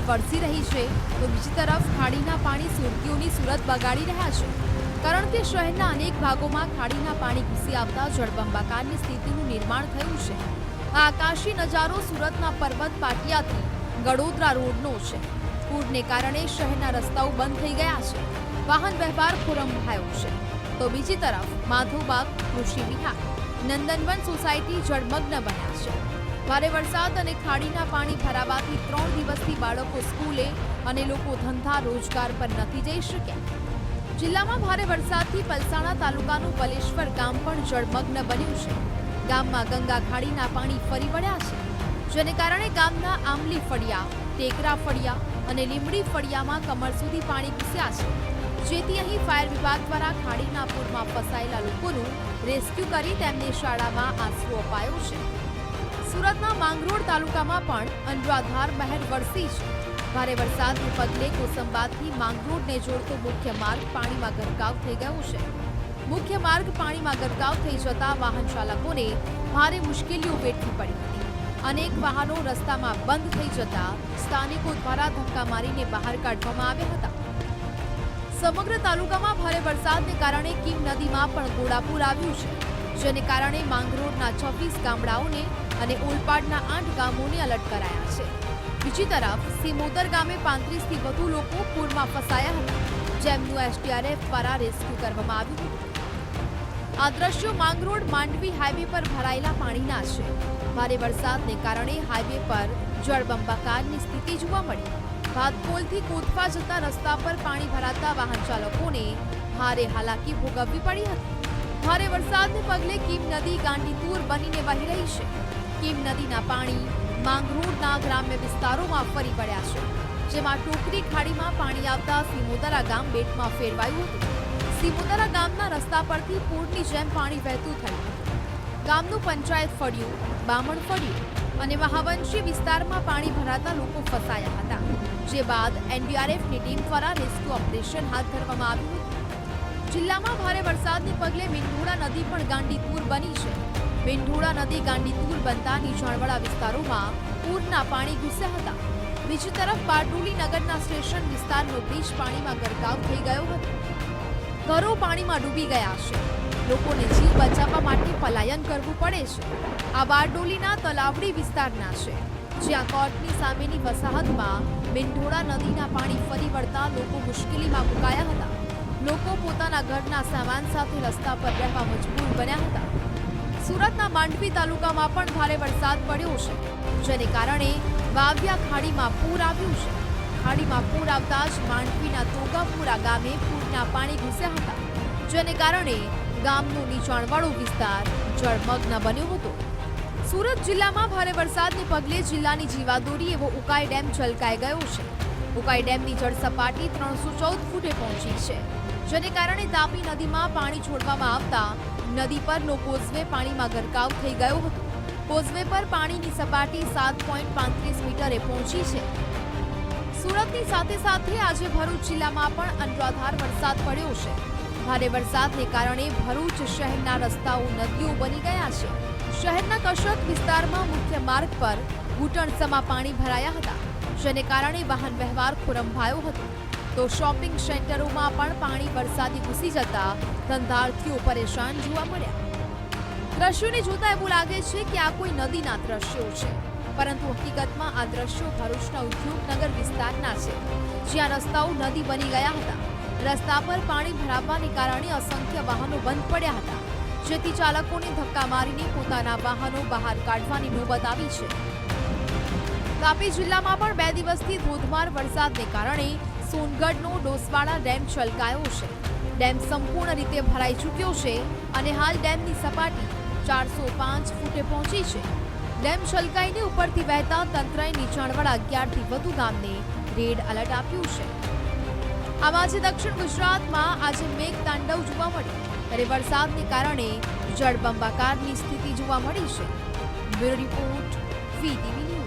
વરસી રહી છે, તો બીજી તરફ ખાડીના પાણી સુરતીઓની સુરત બગાડી રહ્યા છે. કારણ કે શહેરના અનેક ભાગોમાં ખાડીના પાણી ઘૂસી આવતા જળબંબાકારની સ્થિતિનું નિર્માણ થયું છે. આ આકાશી નજારો સુરતના પર્વત પાટિયાથી ગડોદરા રોડનો છે. પૂરને કારણે શહેરના રસ્તાઓ બંધ થઈ ગયા છે. વાહન વ્યવહાર ખોરંભાયો છે. તો બીજી તરફ માધોબાગ કૃષિ વિહાર. નંદનવન સોસાયટી જળમગ્ન બન્યા છે. ભારે વરસાદ અને ખાડીના પાણી ભરાવાથી ત્રણ દિવસથી બાળકો સ્કૂલે અને લોકો ધંધા રોજગાર પર નથી જઈ શક્યા. જિલ્લામાં ભારે વરસાદથી પલસાણા તાલુકાનું બલેશ્વર ગામ પણ જળમગ્ન બન્યું છે. ગામમાં ગંગા ખાડીના પાણી ફરી વળ્યા છે, જેને કારણે ગામના આંબલી ફળિયા, ટેકરા ફળિયા અને લીમડી ફળિયામાં કમર સુધી પાણી ઘૂસ્યા છે. જેથી અહીં ફાયર વિભાગ દ્વારા ખાડીના પૂરમાં ફસાયેલા લોકોનું રેસ્ક્યુ કરી તેમને શાળામાં આશરો અપાયો છે. સુરતના માંગરોળ તાલુકામાં પણ અનરાધાર મહેર વરસી છે. ભારે વરસાદને પગલે કોસંબાદથી માંગરોળને જોડતો મુખ્ય માર્ગ પાણીમાં ગરકાવ થઈ ગયો છે. મુખ્ય માર્ગ પાણીમાં ગરકાવ થઈ જતા વાહન ચાલકોને ભારે મુશ્કેલીઓ વેઠવી પડી હતી. અનેક વાહનો રસ્તામાં બંધ થઈ જતા સ્થાનિકો દ્વારા ધક્કા મારીને બહાર કાઢવામાં આવ્યા હતા. સમગ્ર તાલુકામાં ભારે વરસાદને કારણે કીમ નદીમાં પણ ઘોડાપૂર આવ્યું છે. જેને કારણે માંગરોળના છવ્વીસ ગામડાઓને અને ઓલપાડના આઠ ગામોને અલર્ટ કરાયા છે. બીજી તરફ, સિમોદર ગામે પાંત્રીસથી વધુ લોકો પૂરમાં ફસાયા હતા, જેમનું એસટીઆરએફ દ્વારા રેસ્ક્યુ કરવામાં આવ્યું હતું. આ દ્રશ્યો માંગરોળ માંડવી હાઈવે પર ભરાયેલા પાણીના છે. ભારે વરસાદને કારણે હાઈવે પર જળબંબાકારની સ્થિતિ જોવા મળી. ભાતપોલથી કોતફા જતા રસ્તા પર પાણી ભરાતા વાહન ચાલકોને ભારે હાલાકી ભોગવવી પડી હતી. ભારે વરસાદને પગલે કીમ નદી ગાંડીતુર બનીને વહી રહી છે. કીમ નદીના પાણી માંગરોળના ગ્રામ્ય વિસ્તારોમાં ફરી વળ્યા છે, જેમાં ટોકરી ખાડીમાં પાણી આવતા સિમોદરા ગામ બેટમાં ફેરવાયું હતું. સિમોદરા ગામના રસ્તા પરથી પૂરની જેમ પાણી વહેતું થયું. ગામનું પંચાયત ફળ્યું, બામણ ફળ્યું અને મહાવંશી વિસ્તારમાં પાણી ભરાતા લોકો ફસાયા હતા, જે બાદ એનડીઆરએફની ટીમ દ્વારા રેસ્ક્યુ ઓપરેશન હાથ ધરવામાં આવ્યું હતું. જિલ્લામાં ભારે વરસાદને પગલે મીંઢોળા નદી પણ ગાંડીતુર બની છે. મીંઢોળા નદી ગાંડીતુર બનતા નીચાણવાળા વિસ્તારોમાં પૂરના પાણી ઘૂસ્યા હતા. બીજી તરફ બારડોલી નગરના સ્ટેશન વિસ્તારનો બ્રિજ પાણીમાં ગરકાવ થઈ ગયો હતો. ઘરો પાણીમાં ડૂબી ગયા છે. લોકોને જીવ બચાવવા માટે પલાયન કરવું પડે છે. આ બારડોલીના તલાવડી વિસ્તારના છે, જ્યાં કોર્ટની સામેની વસાહતમાં મીંઢોળા નદીના પાણી ફરી વળતા લોકો મુશ્કેલીમાં મુકાયા હતા. લોકો પોતાના ઘરના સામાન સાથે રસ્તા પર રહેવા મજબૂર બન્યા હતા. સુરતના માંડવી તાલુકામાં પણ ભારે વરસાદ પડ્યો છે, જેને કારણે વાવ્યા ખાડીમાં પૂર આવ્યું છે. ખાડીમાં પૂર આવતા જ માંડવીના તોગાપુરા ગામે પૂરના પાણી ઘૂસ્યા હતા, જેને કારણે ગામનો નીચાણવાળો વિસ્તાર જળમગ્ન બન્યો હતો. સુરત જિલ્લામાં ભારે વરસાદને પગલે જિલ્લાની જીવાદોરી એવો ઉકાઈ ડેમ છલકાઈ ગયો છે. ઉકાઈ ડેમની જળ સપાટી ત્રણસો ચૌદ ફૂટે પહોંચી છે, જેને કારણે તાપી નદીમાં પાણી છોડવામાં આવતા નદી પરનો કોઝવે પાણીમાં ગરકાવ થઈ ગયો હતો. કોઝવે પર પાણીની સપાટી સાત પોઈન્ટ પાંત્રીસ મીટરે પહોંચી છે. સુરતની સાથે સાથે આજે ભરૂચ જિલ્લામાં પણ અનરાધાર વરસાદ પડ્યો છે. ભારે વરસાદને કારણે ભરૂચ શહેરના રસ્તાઓ નદીઓ બની ગયા છે. શહેરના કશક વિસ્તારમાં મુખ્ય માર્ગ પર ઘૂંટણસમાં પાણી ભરાયા હતા. જેને કારણે વાહન વ્યવહાર ખોરંભાયો હતો. તો શોપિંગ સેન્ટરોમાં પણ પાણી વરસાદી ઘૂસી જતા ધંધાર્થીઓ પરેશાન જોવા મળ્યા. દ્રશ્યોને જોતા એવું લાગે છે કે આ કોઈ નદીના દ્રશ્યો છે. પરંતુ હકીકતમાં આ દ્રશ્યો ભરૂચના ઉદ્યોગનગર વિસ્તારના છે, જ્યાં રસ્તાઓ નદી બની ગયા હતા. રસ્તા પર પાણી ભરાવાને કારણે અસંખ્ય વાહનો બંધ પડ્યા હતા. જેથી ચાલકોને ધક્કા મારીને પોતાના વાહનો બહાર કાઢવાની નોબત આવી છે. તાપી જિલ્લામાં પણ બે દિવસથી ધોધમાર વરસાદને કારણે સોનગઢનો ડોસવાડા ડેમ છલકાયો છે. ડેમ સંપૂર્ણ રીતે ભરાઈ ચૂક્યો છે અને હાલ ડેમની સપાટી ચારસો પાંચ ફૂટે પહોંચી છે. ડેમ છલકાઈને ઉપરથી વહેતા તંત્રએ નીચાણવાળા અગિયારથી વધુ ગામને રેડ એલર્ટ આપ્યું છે. આમાં આજે દક્ષિણ ગુજરાતમાં આજે મેઘ તાંડવ જોવા મળ્યું. ત્યારે વરસાદને કારણે જળબંબાકારની સ્થિતિ જોવા મળી છે. Bureau report VTV